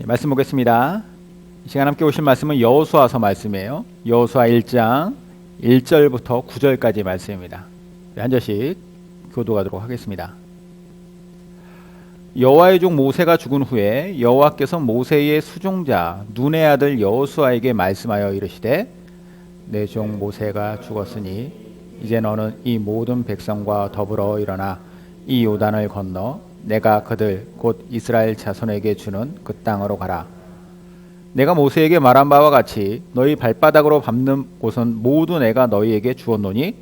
예, 말씀 보겠습니다. 이 시간 함께 오실 말씀은 여호수아서 말씀이에요. 여호수아 1장 1절부터 9절까지 말씀입니다. 네, 한 절씩 교도하도록 하겠습니다. 여호와의 종 모세가 죽은 후에 여호와께서 모세의 수종자 눈의 아들 여호수아에게 말씀하여 이르시되 내 종 모세가 죽었으니 이제 너는 이 모든 백성과 더불어 일어나 이 요단을 건너 내가 그들 곧 이스라엘 자손에게 주는 그 땅으로 가라. 내가 모세에게 말한 바와 같이 너희 발바닥으로 밟는 곳은 모두 내가 너희에게 주었노니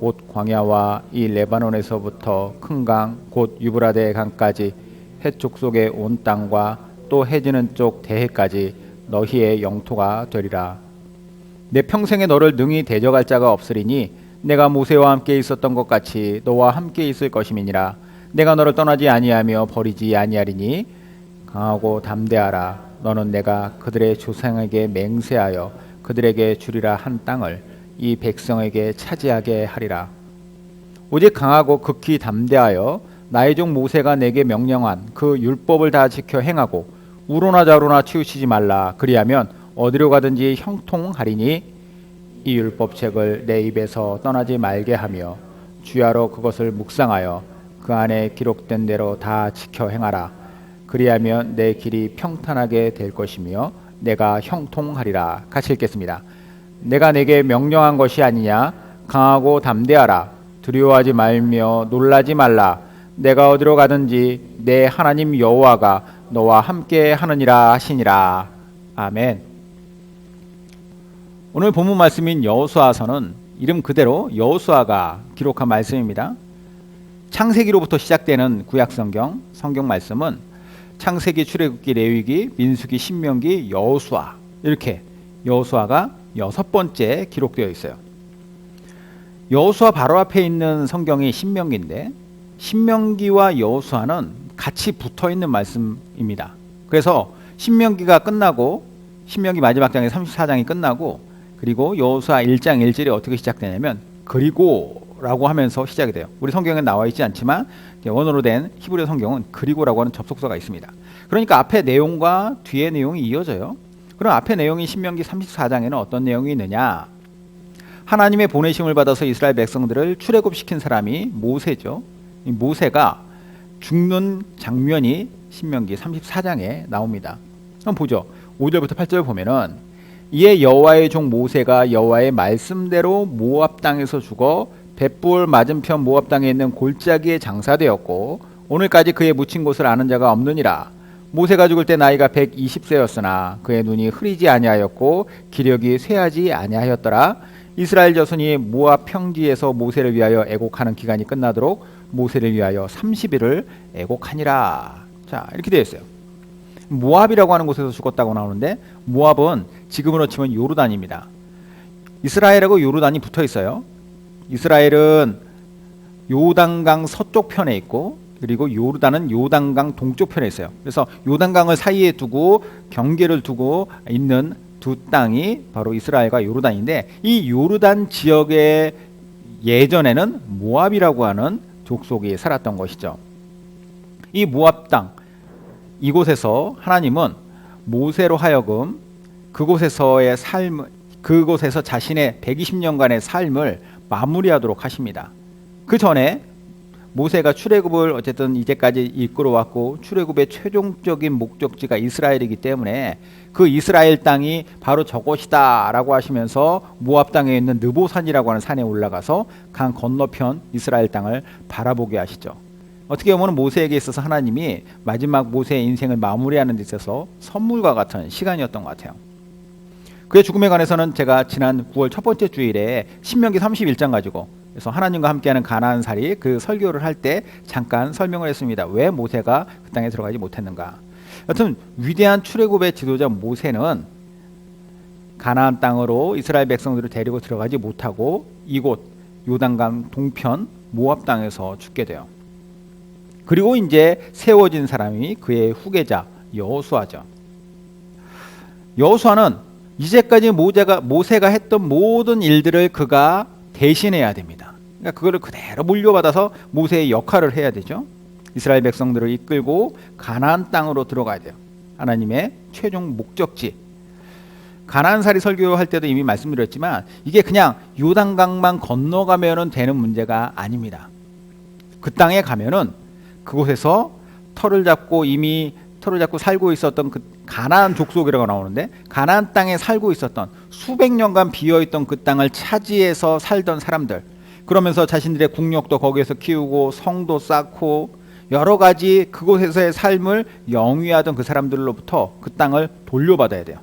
곧 광야와 이 레바논에서부터 큰 강 곧 유브라데 강까지 해쪽 속의 온 땅과 또 해지는 쪽 대해까지 너희의 영토가 되리라. 내 평생에 너를 능히 대적할 자가 없으리니 내가 모세와 함께 있었던 것 같이 너와 함께 있을 것임이니라. 내가 너를 떠나지 아니하며 버리지 아니하리니 강하고 담대하라. 너는 내가 그들의 조상에게 맹세하여 그들에게 주리라 한 땅을 이 백성에게 차지하게 하리라. 오직 강하고 극히 담대하여 나의 종 모세가 내게 명령한 그 율법을 다 지켜 행하고 우로나 좌로나 치우치지 말라. 그리하면 어디로 가든지 형통하리니 이 율법책을 내 입에서 떠나지 말게 하며 주야로 그것을 묵상하여 그 안에 기록된 대로 다 지켜 행하라. 그리하면 내 길이 평탄하게 될 것이며 내가 형통하리라. 같이 읽겠습니다. 내가 내게 명령한 것이 아니냐 강하고 담대하라 두려워하지 말며 놀라지 말라 내가 어디로 가든지 내 하나님 여호와가 너와 함께 하느니라 하시니라 아멘 오늘 본문 말씀인 여호수아서는 이름 그대로 여호수아가 기록한 말씀입니다 창세기로부터 시작되는 구약 성경 성경 말씀은 창세기 출애굽기 레위기 민수기 신명기 여호수아 이렇게 여호수아가 여섯 번째 기록되어 있어요. 여호수아 바로 앞에 있는 성경이 신명기인데 신명기와 여호수아는 같이 붙어 있는 말씀입니다. 그래서 신명기가 끝나고 신명기 마지막 장의 34장이 끝나고 그리고 여호수아 1장 1절이 어떻게 시작되냐면 그리고 라고 하면서 시작이 돼요. 우리 성경에 나와 있지 않지만 원어로 된 히브리 성경은 그리고라고 하는 접속사가 있습니다. 그러니까 앞에 내용과 뒤에 내용이 이어져요. 그럼 앞에 내용이 신명기 34장에는 어떤 내용이 있느냐? 하나님의 보내심을 받아서 이스라엘 백성들을 출애굽시킨 사람이 모세죠. 이 모세가 죽는 장면이 신명기 34장에 나옵니다. 한번 보죠. 5절부터 8절 보면은 이에 여호와의 종 모세가 여호와의 말씀대로 모압 땅에서 죽어 벳불 맞은편 모압 땅에 있는 골짜기에 장사되었고 오늘까지 그의 묻힌 곳을 아는 자가 없느니라. 모세가 죽을 때 나이가 120세였으나 그의 눈이 흐리지 아니하였고 기력이 쇠하지 아니하였더라. 이스라엘 자손이 모압 평지에서 모세를 위하여 애곡하는 기간이 끝나도록 모세를 위하여 30일을 애곡하니라. 자, 이렇게 되어 있어요. 모압이라고 하는 곳에서 죽었다고 나오는데 모압은 지금으로 치면 요르단입니다. 이스라엘하고 요르단이 붙어 있어요. 이스라엘은 요단강 서쪽 편에 있고 그리고 요르단은 요단강 동쪽 편에 있어요. 그래서 요단강을 사이에 두고 경계를 두고 있는 두 땅이 바로 이스라엘과 요르단인데 이 요르단 지역에 예전에는 모압이라고 하는 족속이 살았던 것이죠. 이 모압 땅 이곳에서 하나님은 모세로 하여금 그곳에서의 삶 그곳에서 자신의 120년간의 삶을 마무리하도록 하십니다. 그 전에 모세가 출애굽을 어쨌든 이제까지 이끌어 왔고 출애굽의 최종적인 목적지가 이스라엘이기 때문에 그 이스라엘 땅이 바로 저곳이다라고 하시면서 모압 땅에 있는 느보산이라고 하는 산에 올라가서 강 건너편 이스라엘 땅을 바라보게 하시죠. 어떻게 보면 모세에게 있어서 하나님이 마지막 모세의 인생을 마무리하는 데 있어서 선물과 같은 시간이었던 것 같아요. 그의 죽음에 관해서는 제가 지난 9월 첫 번째 주일에 신명기 31장 가지고 그래서 하나님과 함께하는 가나안 살이 그 설교를 할 때 잠깐 설명을 했습니다. 왜 모세가 그 땅에 들어가지 못했는가? 여튼 위대한 출애굽의 지도자 모세는 가나안 땅으로 이스라엘 백성들을 데리고 들어가지 못하고 이곳 요단강 동편 모압 땅에서 죽게 돼요. 그리고 이제 세워진 사람이 그의 후계자 여호수아죠. 여호수아는 이제까지 모세가 모세가 했던 모든 일들을 그가 대신해야 됩니다. 그러니까 그거를 그대로 물려받아서 모세의 역할을 해야 되죠. 이스라엘 백성들을 이끌고 가나안 땅으로 들어가야 돼요. 하나님의 최종 목적지. 가나안살이 설교할 때도 이미 말씀드렸지만 이게 그냥 요단강만 건너가면은 되는 문제가 아닙니다. 그 땅에 가면은 그곳에서 터를 잡고 이미 터를 잡고 살고 있었던 그 가나안 족속이라고 나오는데 가나안 땅에 살고 있었던 수백 년간 비어 있던 그 땅을 차지해서 살던 사람들 그러면서 자신들의 국력도 거기에서 키우고 성도 쌓고 여러 가지 그곳에서의 삶을 영위하던 그 사람들로부터 그 땅을 돌려받아야 돼요.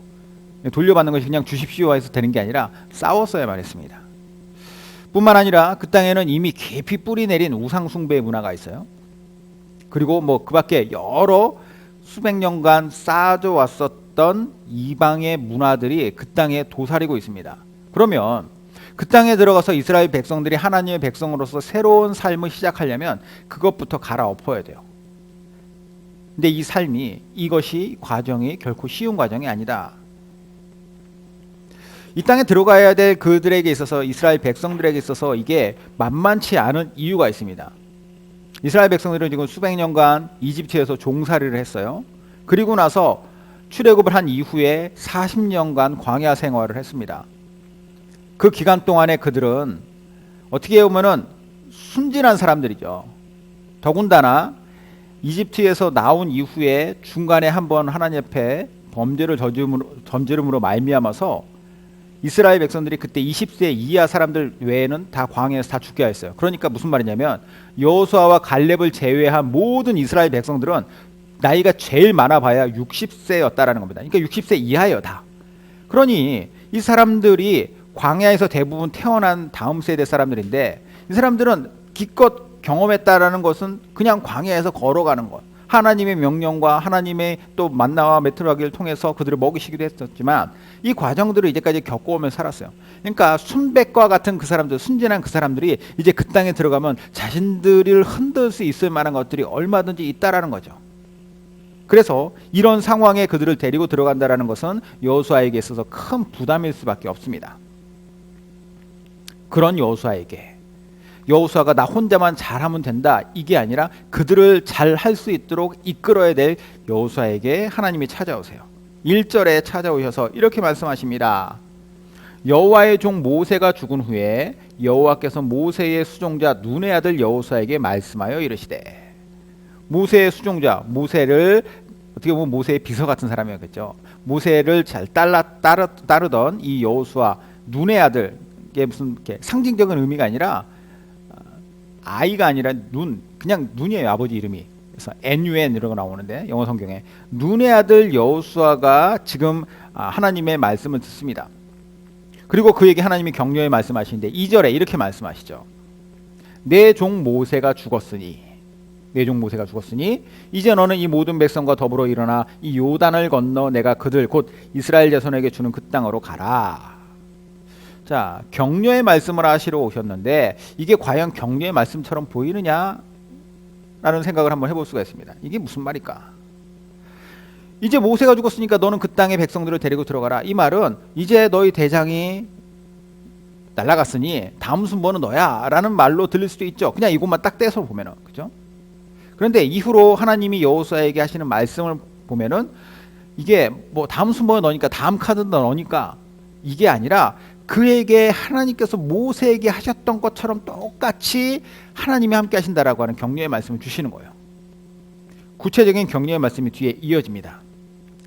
돌려받는 것이 그냥 주십시오 해서 되는 게 아니라 싸웠어야만 했습니다. 뿐만 아니라 그 땅에는 이미 깊이 뿌리 내린 우상 숭배 문화가 있어요. 그리고 뭐 그 밖에 여러 수백 년간 쌓아져 왔었던 이방의 문화들이 그 땅에 도사리고 있습니다. 그러면 그 땅에 들어가서 이스라엘 백성들이 하나님의 백성으로서 새로운 삶을 시작하려면 그것부터 갈아엎어야 돼요. 근데 이 삶이 이것이 과정이 결코 쉬운 과정이 아니다. 이 땅에 들어가야 될 그들에게 있어서 이스라엘 백성들에게 있어서 이게 만만치 않은 이유가 있습니다. 이스라엘 백성들은 지금 수백 년간 이집트에서 종살이를 했어요. 그리고 나서 출애굽을 한 이후에 40년간 광야 생활을 했습니다. 그 기간 동안에 그들은 어떻게 보면은 순진한 사람들이죠. 더군다나 이집트에서 나온 이후에 중간에 한번 하나님 앞에 범죄를 저지름으로, 저지름으로 말미암아서 이스라엘 백성들이 그때 20세 이하 사람들 외에는 다 광야에서 다 죽게 하였어요. 그러니까 무슨 말이냐면 여호수아와 갈렙을 제외한 모든 이스라엘 백성들은 나이가 제일 많아 봐야 60세였다라는 겁니다. 그러니까 60세 이하예요 다. 그러니 이 사람들이 광야에서 대부분 태어난 다음 세대 사람들인데 이 사람들은 기껏 경험했다라는 것은 그냥 광야에서 걸어가는 것. 하나님의 명령과 하나님의 또 만나와 메트로하기를 통해서 그들을 먹이시기도 했었지만 이 과정들을 이제까지 겪어오며 살았어요. 그러니까 순백과 같은 그 사람들, 순진한 그 사람들이 이제 그 땅에 들어가면 자신들을 흔들 수 있을 만한 것들이 얼마든지 있다라는 거죠. 그래서 이런 상황에 그들을 데리고 들어간다라는 것은 여호수아에게 있어서 큰 부담일 수밖에 없습니다. 그런 여호수아에게 여호수아가 나 혼자만 잘하면 된다 이게 아니라 그들을 잘 할 수 있도록 이끌어야 될 여호수아에게 하나님이 찾아오세요. 1절에 찾아오셔서 이렇게 말씀하십니다. 여호와의 종 모세가 죽은 후에 여호와께서 모세의 수종자 눈의 아들 여호수아에게 말씀하여 이르시되 모세의 수종자 모세를 어떻게 보면 모세의 비서 같은 사람이었겠죠. 모세를 잘 따라 따르, 따르던 이 여호수아 눈의 아들 이게 무슨 상징적인 의미가 아니라 아이가 아니라 눈 그냥 눈이에요 아버지 이름이 그래서 NUN 이라고 나오는데 영어 성경에 눈의 아들 여호수아가 지금 아, 하나님의 말씀을 듣습니다. 그리고 그에게 하나님이 격려의 말씀하시는데 2절에 이렇게 말씀하시죠. 내 종 모세가 죽었으니 내 종 모세가 죽었으니 이제 너는 이 모든 백성과 더불어 일어나 이 요단을 건너 내가 그들 곧 이스라엘 자손에게 주는 그 땅으로 가라. 자, 격려의 말씀을 하시러 오셨는데 이게 과연 격려의 말씀처럼 보이느냐? 라는 생각을 한번 해볼 수가 있습니다. 이게 무슨 말일까? 이제 모세가 죽었으니까 너는 그 땅의 백성들을 데리고 들어가라. 이 말은 이제 너희 대장이 날아갔으니 다음 순번은 너야 라는 말로 들릴 수도 있죠. 그냥 이것만 딱 떼서 보면은 그죠? 그런데 이후로 하나님이 여호수아에게 하시는 말씀을 보면은 이게 뭐 다음 순번은 너니까 다음 카드는 너니까 이게 아니라 그에게 하나님께서 모세에게 하셨던 것처럼 똑같이 하나님이 함께 하신다라고 하는 격려의 말씀을 주시는 거예요. 구체적인 격려의 말씀이 뒤에 이어집니다.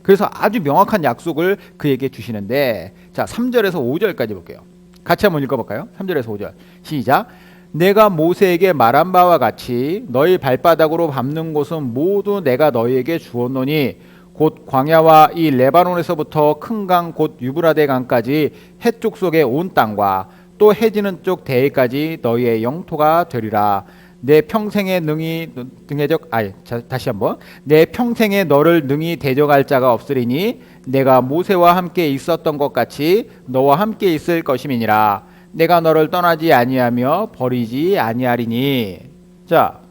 그래서 아주 명확한 약속을 그에게 주시는데 자 3절에서 5절까지 볼게요. 같이 한번 읽어볼까요? 3절에서 5절 시작 내가 모세에게 말한 바와 같이 너희 발바닥으로 밟는 곳은 모두 내가 너희에게 주었노니 곧 광야와 이 레바논에서부터 큰 강 곧 유브라데 강까지 해쪽 속의 온 땅과 또 해지는 쪽 대해까지 너희의 영토가 되리라. 내 평생에 능히 등해적 아 다시 한번 내 평생에 너를 능히 대적할 자가 없으리니 내가 모세와 함께 있었던 것 같이 너와 함께 있을 것임이니라 내가 너를 떠나지 아니하며 버리지 아니하리니 자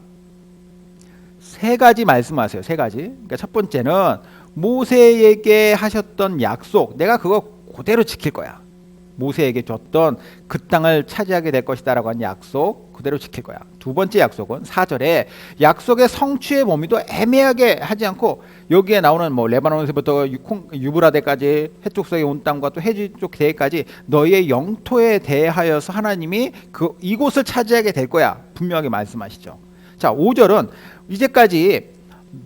세 가지 말씀하세요. 세 가지. 그러니까 첫 번째는 모세에게 하셨던 약속, 내가 그거 그대로 지킬 거야. 모세에게 줬던 그 땅을 차지하게 될 것이다라고 한 약속 그대로 지킬 거야. 두 번째 약속은 4절에 약속의 성취의 범위도 애매하게 하지 않고 여기에 나오는 뭐 레바논에서부터 유브라데까지 해쪽서의 온 땅과 또 해지 쪽 대해까지 너희의 영토에 대하여서 하나님이 그 이곳을 차지하게 될 거야. 분명하게 말씀하시죠. 자, 5절은 이제까지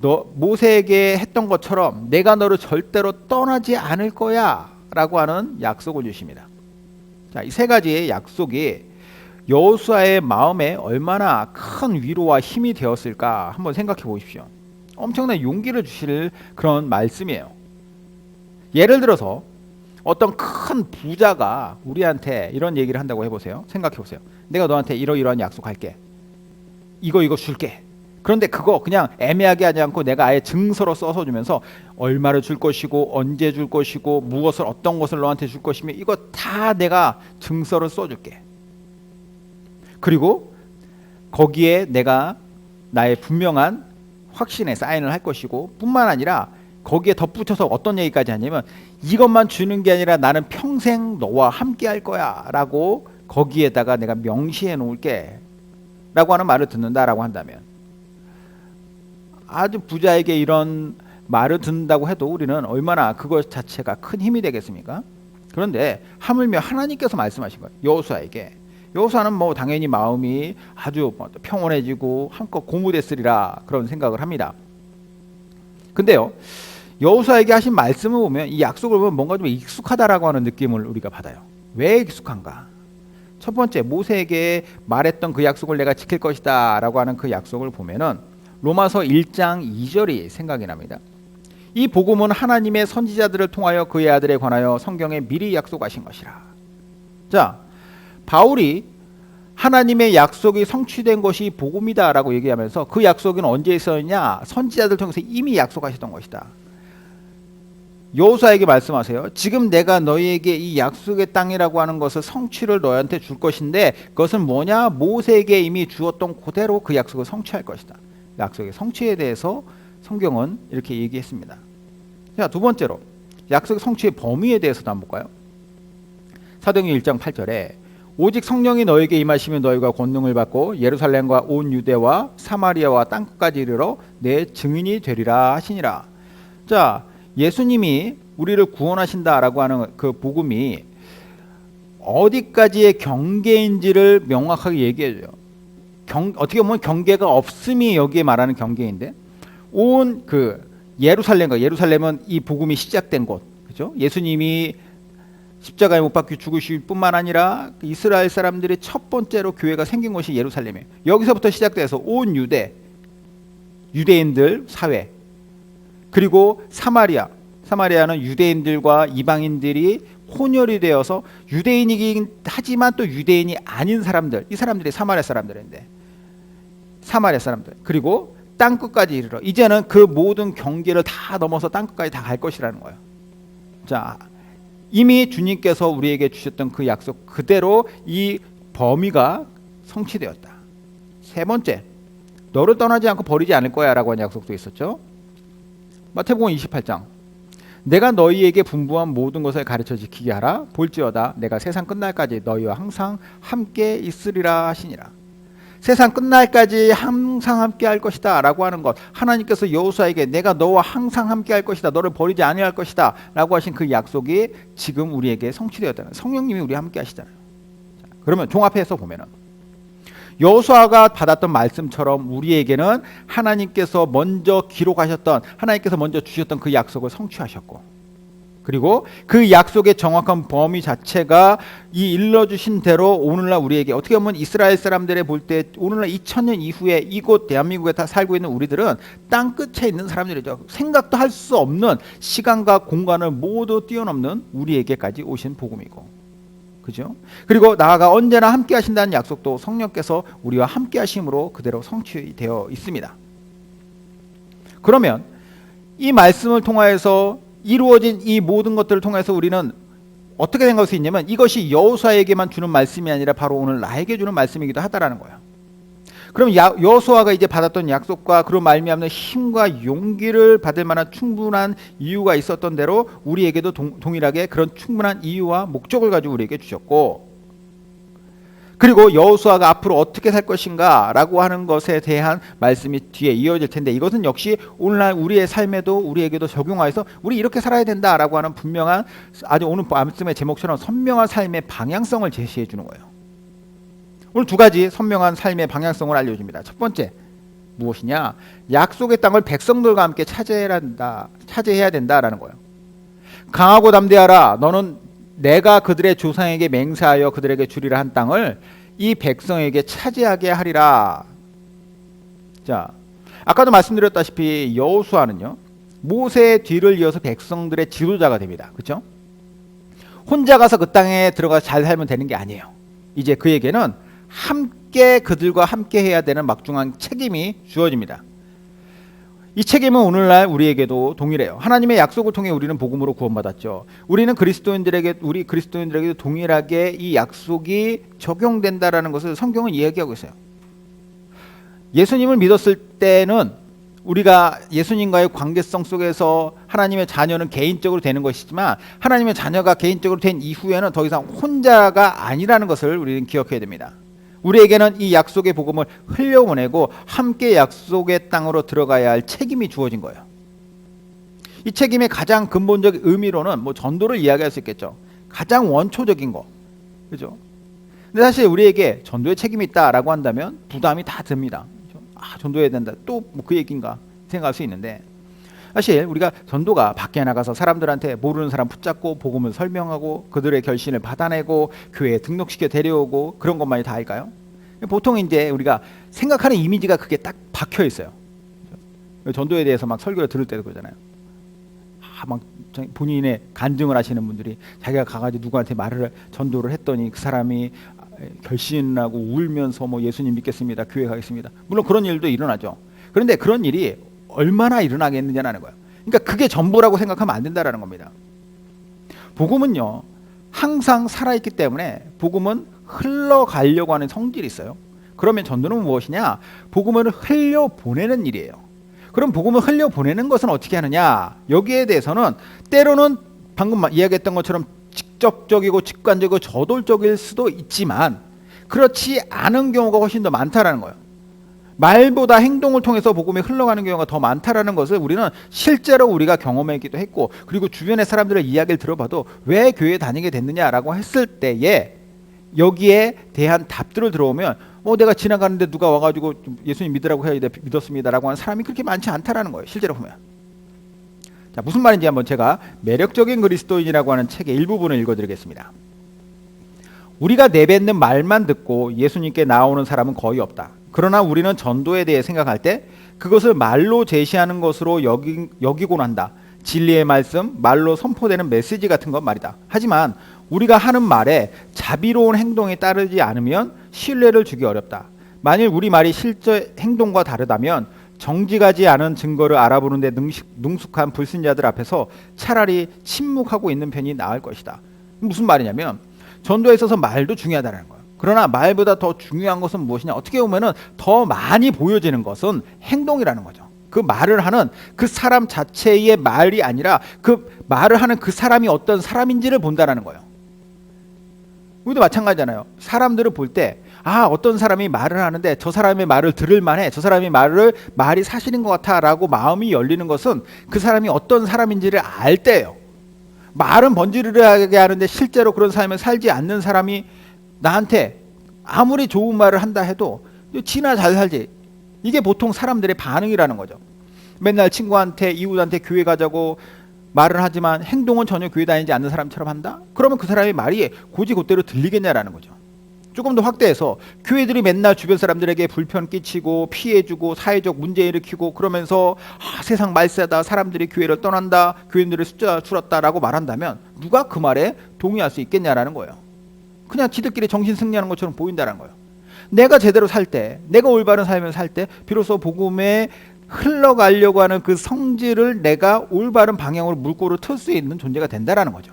너 모세에게 했던 것처럼 내가 너를 절대로 떠나지 않을 거야라고 하는 약속을 주십니다. 자, 이 세 가지의 약속이 여호수아의 마음에 얼마나 큰 위로와 힘이 되었을까 한번 생각해 보십시오. 엄청난 용기를 주실 그런 말씀이에요. 예를 들어서 어떤 큰 부자가 우리한테 이런 얘기를 한다고 해보세요. 생각해 보세요. 내가 너한테 이러이러한 약속할게. 이거 이거 줄게. 그런데 그거 그냥 애매하게 하지 않고 내가 아예 증서로 써서 주면서 얼마를 줄 것이고 언제 줄 것이고 무엇을 어떤 것을 너한테 줄 것이며 이거 다 내가 증서를 써줄게. 그리고 거기에 내가 나의 분명한 확신의 사인을 할 것이고 뿐만 아니라 거기에 덧붙여서 어떤 얘기까지 하냐면 이것만 주는 게 아니라 나는 평생 너와 함께 할 거야 라고 거기에다가 내가 명시해 놓을게 라고 하는 말을 듣는다라고 한다면 아주 부자에게 이런 말을 듣는다고 해도 우리는 얼마나 그것 자체가 큰 힘이 되겠습니까? 그런데 하물며 하나님께서 말씀하신 거예요. 여호수아에게 여호수아는 뭐 당연히 마음이 아주 뭐 평온해지고 한껏 고무됐으리라 그런 생각을 합니다. 근데요. 여호수아에게 하신 말씀을 보면 이 약속을 보면 뭔가 좀 익숙하다라고 하는 느낌을 우리가 받아요. 왜 익숙한가? 첫 번째 모세에게 말했던 그 약속을 내가 지킬 것이다라고 하는 그 약속을 보면은 로마서 1장 2절이 생각이 납니다. 이 복음은 하나님의 선지자들을 통하여 그의 아들에 관하여 성경에 미리 약속하신 것이라. 자, 바울이 하나님의 약속이 성취된 것이 복음이다라고 얘기하면서 그 약속은 언제 있었냐? 선지자들 통해서 이미 약속하셨던 것이다. 여호수아에게 말씀하세요. 지금 내가 너희에게 이 약속의 땅이라고 하는 것을 성취를 너희한테 줄 것인데 그것은 뭐냐? 모세에게 이미 주었던 그대로 그 약속을 성취할 것이다. 약속의 성취에 대해서 성경은 이렇게 얘기했습니다. 자, 두 번째로 약속의 성취의 범위에 대해서도 한번 볼까요? 사도행전 1장 8절에 오직 성령이 너에게 임하시면 너희가 권능을 받고 예루살렘과 온 유대와 사마리아와 땅끝까지 이르러 내 증인이 되리라 하시니라. 자, 예수님이 우리를 구원하신다라고 하는 그 복음이 어디까지의 경계인지를 명확하게 얘기해 줘요. 경, 어떻게 보면 경계가 없음이 여기에 말하는 경계인데 온 그 예루살렘과 예루살렘은 이 복음이 시작된 곳, 그죠? 예수님이 십자가에 못 박혀 죽으실 뿐만 아니라 그 이스라엘 사람들의 첫 번째로 교회가 생긴 곳이 예루살렘이에요. 여기서부터 시작돼서 온 유대, 유대인들 사회, 그리고 사마리아, 사마리아는 유대인들과 이방인들이 혼혈이 되어서 유대인이긴 하지만 또 유대인이 아닌 사람들, 이 사람들이 사마리아 사람들인데 사마리아 사람들 그리고 땅 끝까지 이르러 이제는 그 모든 경계를 다 넘어서 땅 끝까지 다 갈 것이라는 거예요. 자, 이미 주님께서 우리에게 주셨던 그 약속 그대로 이 범위가 성취되었다. 세 번째, 너를 떠나지 않고 버리지 않을 거야라고 하는 약속도 있었죠. 마태복음 28장 내가 너희에게 분부한 모든 것을 가르쳐 지키게 하라 볼지어다 내가 세상 끝날까지 너희와 항상 함께 있으리라 하시니라 세상 끝날까지 항상 함께 할 것이다 라고 하는 것. 하나님께서 여호수아에게 내가 너와 항상 함께 할 것이다. 너를 버리지 아니할 것이다 라고 하신 그 약속이 지금 우리에게 성취되었다는 성령님이 우리와 함께 하시잖아요. 자, 그러면 종합해서 보면은 여호수아가 받았던 말씀처럼 우리에게는 하나님께서 먼저 기록하셨던 하나님께서 먼저 주셨던 그 약속을 성취하셨고 그리고 그 약속의 정확한 범위 자체가 이 일러주신 대로 오늘날 우리에게 어떻게 보면 이스라엘 사람들의 볼 때 오늘날 2000년 이후에 이곳 대한민국에 다 살고 있는 우리들은 땅 끝에 있는 사람들이죠. 생각도 할 수 없는 시간과 공간을 모두 뛰어넘는 우리에게까지 오신 복음이고 그죠? 그리고 나아가 언제나 함께 하신다는 약속도 성령께서 우리와 함께 하심으로 그대로 성취되어 있습니다. 그러면 이 말씀을 통하여서 이루어진 이 모든 것들을 통해서 우리는 어떻게 생각할 수 있냐면 이것이 여호수아에게만 주는 말씀이 아니라 바로 오늘 나에게 주는 말씀이기도 하다라는 거예요. 그럼 야- 여호수아가 이제 받았던 약속과 그로 말미암는 힘과 용기를 받을 만한 충분한 이유가 있었던 대로 우리에게도 동, 동일하게 그런 충분한 이유와 목적을 가지고 우리에게 주셨고 그리고 여호수아가 앞으로 어떻게 살 것인가라고 하는 것에 대한 말씀이 뒤에 이어질 텐데 이것은 역시 오늘날 우리의 삶에도 우리에게도 적용하여서 우리 이렇게 살아야 된다라고 하는 분명한 아주 오늘 말씀의 제목처럼 선명한 삶의 방향성을 제시해 주는 거예요. 오늘 두 가지 선명한 삶의 방향성을 알려줍니다. 첫 번째 무엇이냐? 약속의 땅을 백성들과 함께 차지해야 한다. 차지해야 된다라는 거예요. 강하고 담대하라. 너는 내가 그들의 조상에게 맹세하여 그들에게 주리라 한 땅을 이 백성에게 차지하게 하리라. 자, 아까도 말씀드렸다시피 여호수아는요 모세의 뒤를 이어서 백성들의 지도자가 됩니다. 그렇죠? 혼자 가서 그 땅에 들어가 잘 살면 되는 게 아니에요. 이제 그에게는 함께 그들과 함께 해야 되는 막중한 책임이 주어집니다. 이 책임은 오늘날 우리에게도 동일해요. 하나님의 약속을 통해 우리는 복음으로 구원받았죠. 우리는 그리스도인들에게 우리 그리스도인들에게도 동일하게 이 약속이 적용된다라는 것을 성경은 이야기하고 있어요. 예수님을 믿었을 때는 우리가 예수님과의 관계성 속에서 하나님의 자녀는 개인적으로 되는 것이지만 하나님의 자녀가 개인적으로 된 이후에는 더 이상 혼자가 아니라는 것을 우리는 기억해야 됩니다. 우리에게는 이 약속의 복음을 흘려보내고 함께 약속의 땅으로 들어가야 할 책임이 주어진 거예요. 이 책임의 가장 근본적 의미로는 뭐 전도를 이야기할 수 있겠죠. 가장 원초적인 거, 그죠? 근데 사실 우리에게 전도의 책임이 있다라고 한다면 부담이 다 듭니다. 아 전도해야 된다. 또 뭐 그 얘기인가 생각할 수 있는데 사실 우리가 전도가 밖에 나가서 사람들한테 모르는 사람 붙잡고 복음을 설명하고 그들의 결신을 받아내고 교회에 등록시켜 데려오고 그런 것만이 다일까요? 보통 이제 우리가 생각하는 이미지가 그게 딱 박혀 있어요. 전도에 대해서 막 설교를 들을 때도 그러잖아요. 아, 막 본인의 간증을 하시는 분들이 자기가 가가지고 누구한테 말을 전도를 했더니 그 사람이 결심하고 울면서 뭐 예수님 믿겠습니다, 교회 가겠습니다. 물론 그런 일도 일어나죠. 그런데 그런 일이 얼마나 일어나겠느냐는 거예요. 그러니까 그게 전부라고 생각하면 안 된다라는 겁니다. 복음은요 항상 살아있기 때문에 복음은 흘러가려고 하는 성질이 있어요. 그러면 전도는 무엇이냐? 복음을 흘려 보내는 일이에요. 그럼 복음을 흘려 보내는 것은 어떻게 하느냐? 여기에 대해서는 때로는 방금 이야기했던 것처럼 직접적이고 직관적이고 저돌적일 수도 있지만 그렇지 않은 경우가 훨씬 더 많다라는 거예요. 말보다 행동을 통해서 복음이 흘러가는 경우가 더 많다라는 것을 우리는 실제로 우리가 경험했기도 했고 그리고 주변의 사람들의 이야기를 들어봐도 왜 교회 다니게 됐느냐라고 했을 때에 여기에 대한 답들을 들어오면 어 내가 지나가는데 누가 와가지고 예수님 믿으라고 해야 돼 믿었습니다라고 하는 사람이 그렇게 많지 않다라는 거예요 실제로 보면. 자 무슨 말인지 한번 제가 매력적인 그리스도인이라고 하는 책의 일부분을 읽어드리겠습니다. 우리가 내뱉는 말만 듣고 예수님께 나오는 사람은 거의 없다 그러나 우리는 전도에 대해 생각할 때 그것을 말로 제시하는 것으로 여기, 여기곤 한다. 진리의 말씀, 말로 선포되는 메시지 같은 것 말이다. 하지만 우리가 하는 말에 자비로운 행동에 따르지 않으면 신뢰를 주기 어렵다. 만일 우리 말이 실제 행동과 다르다면 정직하지 않은 증거를 알아보는데 능숙한 불신자들 앞에서 차라리 침묵하고 있는 편이 나을 것이다. 무슨 말이냐면 전도에 있어서 말도 중요하다는 거예요. 그러나 말보다 더 중요한 것은 무엇이냐? 어떻게 보면은 더 많이 보여지는 것은 행동이라는 거죠. 그 말을 하는 그 사람 자체의 말이 아니라 그 말을 하는 그 사람이 어떤 사람인지를 본다라는 거예요. 우리도 마찬가지잖아요. 사람들을 볼 때, 아, 어떤 사람이 말을 하는데 저 사람의 말을 들을 만해. 저 사람이 말을, 말이 사실인 것 같아. 라고 마음이 열리는 것은 그 사람이 어떤 사람인지를 알 때예요. 말은 번지르르하게 하는데 실제로 그런 삶을 살지 않는 사람이 나한테 아무리 좋은 말을 한다 해도 지나 잘 살지. 이게 보통 사람들의 반응이라는 거죠. 맨날 친구한테 이웃한테 교회 가자고 말을 하지만 행동은 전혀 교회 다니지 않는 사람처럼 한다? 그러면 그 사람의 말이 고지곧대로 들리겠냐라는 거죠. 조금 더 확대해서 교회들이 맨날 주변 사람들에게 불편 끼치고 피해주고 사회적 문제 일으키고 그러면서 아, 세상 말세다 사람들이 교회를 떠난다 교인들의 숫자가 줄었다라고 말한다면 누가 그 말에 동의할 수 있겠냐라는 거예요. 그냥 지들끼리 정신 승리하는 것처럼 보인다는 거예요. 내가 제대로 살 때, 내가 올바른 삶을 살 때, 비로소 복음에 흘러가려고 하는 그 성질을 내가 올바른 방향으로 물꼬를 틀 수 있는 존재가 된다라는 거죠.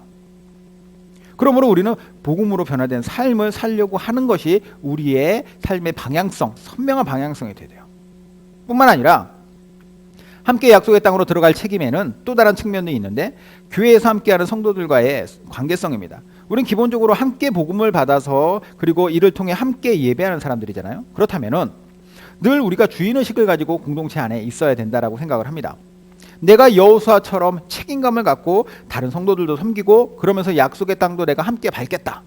그러므로 우리는 복음으로 변화된 삶을 살려고 하는 것이 우리의 삶의 방향성, 선명한 방향성이 돼야 돼요. 뿐만 아니라 함께 약속의 땅으로 들어갈 책임에는 또 다른 측면이 있는데 교회에서 함께하는 성도들과의 관계성입니다. 우리는 기본적으로 함께 복음을 받아서 그리고 이를 통해 함께 예배하는 사람들이잖아요. 그렇다면은 늘 우리가 주인 의식을 가지고 공동체 안에 있어야 된다라고 생각을 합니다. 내가 여호수아처럼 책임감을 갖고 다른 성도들도 섬기고 그러면서 약속의 땅도 내가 함께 밟겠다.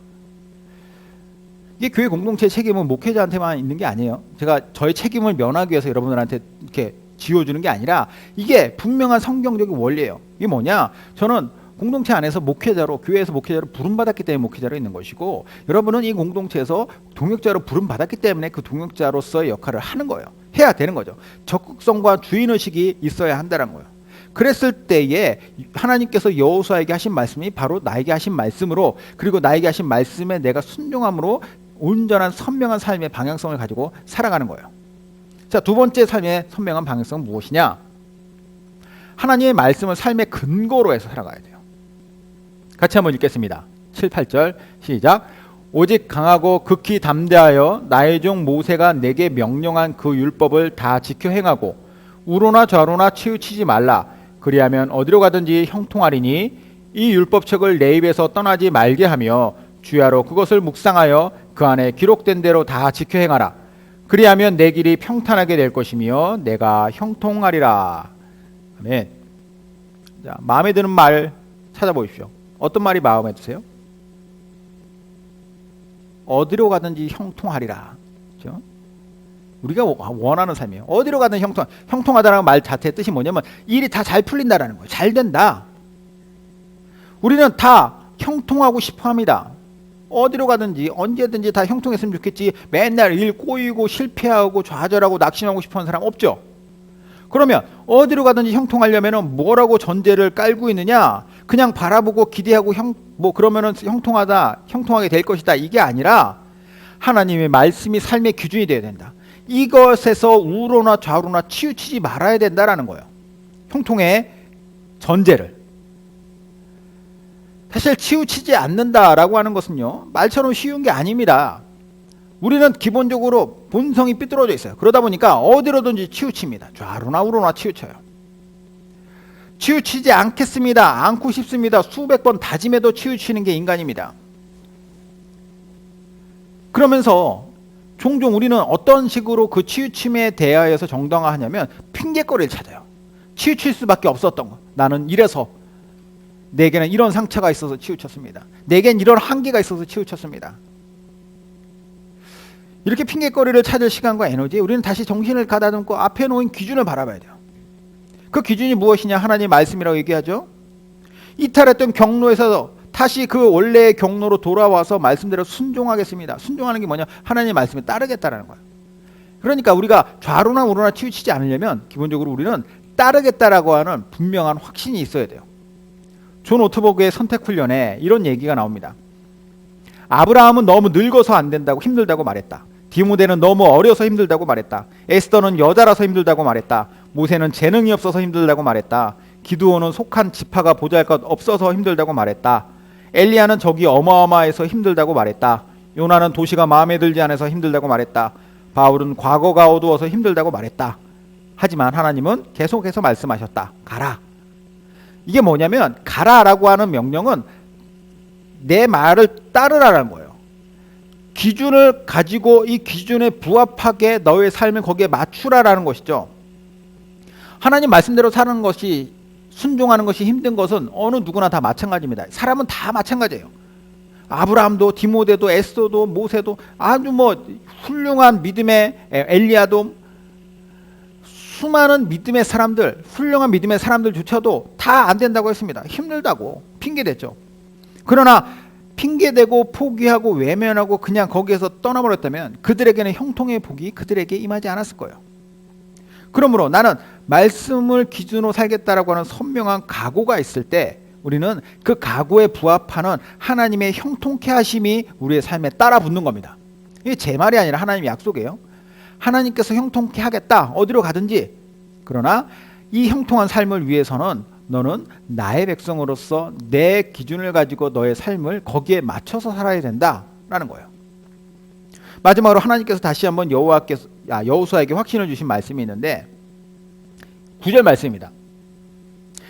이게 교회 공동체 책임은 목회자한테만 있는 게 아니에요. 제가 저의 책임을 면하기 위해서 여러분들한테 이렇게 지어주는 게 아니라 이게 분명한 성경적인 원리예요. 이게 뭐냐? 저는 공동체 안에서 목회자로 교회에서 목회자로 부름받았기 때문에 목회자로 있는 것이고 여러분은 이 공동체에서 동역자로 부름받았기 때문에 그 동역자로서의 역할을 하는 거예요. 해야 되는 거죠. 적극성과 주인 의식이 있어야 한다는 거예요. 그랬을 때에 하나님께서 여호수아에게 하신 말씀이 바로 나에게 하신 말씀으로 그리고 나에게 하신 말씀에 내가 순종함으로 온전한 선명한 삶의 방향성을 가지고 살아가는 거예요. 자, 두 번째 삶의 선명한 방향성은 무엇이냐? 하나님의 말씀을 삶의 근거로 해서 살아가야 돼요. 같이 한번 읽겠습니다. 7, 8절 시작. 오직 강하고 극히 담대하여 나의 종 모세가 내게 명령한 그 율법을 다 지켜 행하고 우로나 좌로나 치우치지 말라. 그리하면 어디로 가든지 형통하리니 이 율법책을 내 입에서 떠나지 말게 하며 주야로 그것을 묵상하여 그 안에 기록된 대로 다 지켜 행하라. 그리하면 내 길이 평탄하게 될 것이며 내가 형통하리라. 아멘. 자, 마음에 드는 말 찾아보십시오. 어떤 말이 마음에 드세요? 어디로 가든지 형통하리라. 그렇죠? 우리가 원하는 삶이에요. 어디로 가든 형통. 형통하다라는 말 자체의 뜻이 뭐냐면 일이 다 잘 풀린다라는 거예요. 잘 된다. 우리는 다 형통하고 싶어 합니다. 어디로 가든지 언제든지 다 형통했으면 좋겠지. 맨날 일 꼬이고 실패하고 좌절하고 낙심하고 싶어 하는 사람 없죠. 그러면 어디로 가든지 형통하려면은 뭐라고 전제를 깔고 있느냐? 그냥 바라보고 기대하고 형 뭐 그러면은 형통하다, 형통하게 될 것이다. 이게 아니라 하나님의 말씀이 삶의 기준이 되어야 된다. 이것에서 우로나 좌로나 치우치지 말아야 된다라는 거예요. 형통의 전제를. 사실 치우치지 않는다라고 하는 것은요 말처럼 쉬운 게 아닙니다. 우리는 기본적으로 본성이 삐뚤어져 있어요. 그러다 보니까 어디로든지 치우칩니다. 좌로나 우로나 치우쳐요. 치우치지 않겠습니다. 않고 싶습니다. 수백 번 다짐해도 치우치는 게 인간입니다. 그러면서 종종 우리는 어떤 식으로 그 치우침에 대하여서 정당화하냐면 핑계거리를 찾아요. 치우칠 수밖에 없었던 거. 나는 이래서 내게는 이런 상처가 있어서 치우쳤습니다. 내겐 이런 한계가 있어서 치우쳤습니다. 이렇게 핑계거리를 찾을 시간과 에너지 우리는 다시 정신을 가다듬고 앞에 놓인 기준을 바라봐야 돼요. 그 기준이 무엇이냐? 하나님 말씀이라고 얘기하죠. 이탈했던 경로에서 다시 그 원래의 경로로 돌아와서 말씀대로 순종하겠습니다. 순종하는 게 뭐냐? 하나님 말씀에 따르겠다라는 거예요. 그러니까 우리가 좌로나 우로나 치우치지 않으려면 기본적으로 우리는 따르겠다라고 하는 분명한 확신이 있어야 돼요. 존 오트버그의 선택 훈련에 이런 얘기가 나옵니다. 아브라함은 너무 늙어서 안 된다고 힘들다고 말했다. 디모데는 너무 어려서 힘들다고 말했다. 에스더는 여자라서 힘들다고 말했다. 모세는 재능이 없어서 힘들다고 말했다. 기두온은 속한 지파가 보잘것 없어서 힘들다고 말했다. 엘리야는 적이 어마어마해서 힘들다고 말했다. 요나는 도시가 마음에 들지 않아서 힘들다고 말했다. 바울은 과거가 어두워서 힘들다고 말했다. 하지만 하나님은 계속해서 말씀하셨다. 가라. 이게 뭐냐면 가라라고 하는 명령은 내 말을 따르라는 거예요. 기준을 가지고 이 기준에 부합하게 너의 삶을 거기에 맞추라라는 것이죠. 하나님 말씀대로 사는 것이 순종하는 것이 힘든 것은 어느 누구나 다 마찬가지입니다. 사람은 다 마찬가지예요. 아브라함도 디모데도 에스더도 모세도 아주 뭐 훌륭한 믿음의 엘리야도 수많은 믿음의 사람들, 훌륭한 믿음의 사람들조차도 다 안 된다고 했습니다. 힘들다고 핑계댔죠. 그러나 핑계대고 포기하고 외면하고 그냥 거기에서 떠나버렸다면 그들에게는 형통의 복이 그들에게 임하지 않았을 거예요. 그러므로 나는 말씀을 기준으로 살겠다라고 하는 선명한 각오가 있을 때 우리는 그 각오에 부합하는 하나님의 형통케 하심이 우리의 삶에 따라 붙는 겁니다. 이게 제 말이 아니라 하나님 약속이에요. 하나님께서 형통케 하겠다. 어디로 가든지. 그러나 이 형통한 삶을 위해서는 너는 나의 백성으로서 내 기준을 가지고 너의 삶을 거기에 맞춰서 살아야 된다라는 거예요. 마지막으로 하나님께서 다시 한번 여호와께서 아, 여호수아에게 확신을 주신 말씀이 있는데 9절 말씀입니다.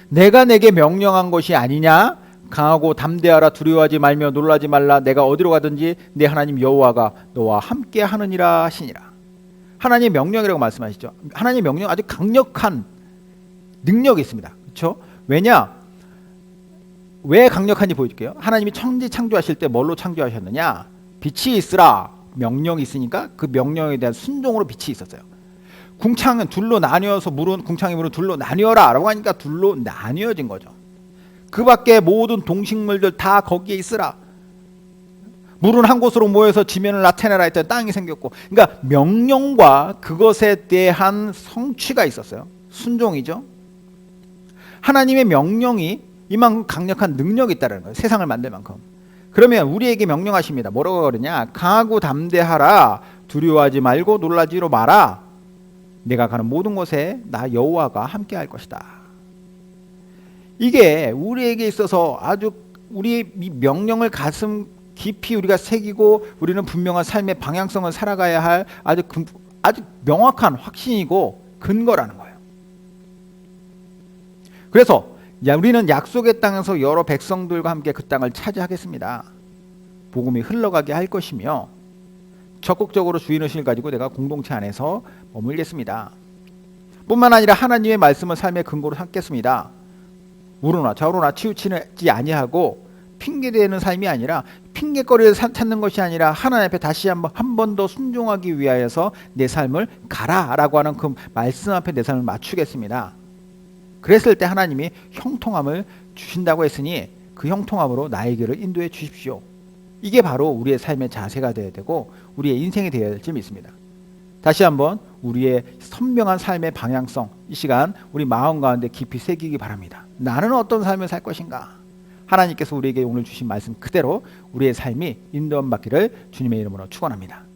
내가 내게 명령한 것이 아니냐 강하고 담대하라 두려워하지 말며 놀라지 말라 내가 어디로 가든지 내 하나님 여호와가 너와 함께 하느니라 하시니라. 하나님의 명령이라고 말씀하시죠. 하나님의 명령 아주 강력한 능력이 있습니다. 그렇죠? 왜냐? 왜 강력한지 보여줄게요. 하나님이 천지 창조하실 때 뭘로 창조하셨느냐? 빛이 있으라 명령이 있으니까 그 명령에 대한 순종으로 빛이 있었어요. 궁창은 둘로 나뉘어서 물은 궁창의 물은 둘로 나뉘어라라고 하니까 둘로 나뉘어진 거죠. 그 밖에 모든 동식물들 다 거기에 있으라. 물은 한 곳으로 모여서 지면을 나타내라 했더니 땅이 생겼고 그러니까 명령과 그것에 대한 성취가 있었어요. 순종이죠. 하나님의 명령이 이만큼 강력한 능력이 있다는 거예요. 세상을 만들 만큼. 그러면 우리에게 명령하십니다. 뭐라고 그러냐? 강하고 담대하라. 두려워하지 말고 놀라지로 마라. 내가 가는 모든 곳에 나 여호와가 함께 할 것이다. 이게 우리에게 있어서 아주 우리의 이 명령을 가슴 깊이 우리가 새기고 우리는 분명한 삶의 방향성을 살아가야 할 아주 근- 아주 명확한 확신이고 근거라는 거예요. 그래서 야, 우리는 약속의 땅에서 여러 백성들과 함께 그 땅을 차지하겠습니다. 복음이 흘러가게 할 것이며 적극적으로 주인 의식을 가지고 내가 공동체 안에서 머물겠습니다. 뿐만 아니라 하나님의 말씀을 삶의 근거로 삼겠습니다. 우로나 좌우로나 치우치지 아니하고 핑계대는 삶이 아니라 핑계거리를 사- 찾는 것이 아니라 하나님 앞에 다시 한번 한 번 더 순종하기 위하여서 내 삶을 가라라고 하는 그 말씀 앞에 내 삶을 맞추겠습니다. 그랬을 때 하나님이 형통함을 주신다고 했으니 그 형통함으로 길을 인도해 주십시오. 이게 바로 우리의 삶의 자세가 되어야 되고 우리의 인생이 되어야 될지 믿습니다. 다시 한번 우리의 선명한 삶의 방향성 이 시간 우리 마음 가운데 깊이 새기기 바랍니다. 나는 어떤 삶을 살 것인가? 하나님께서 우리에게 오늘 주신 말씀 그대로 우리의 삶이 인도받기를 주님의 이름으로 축원합니다.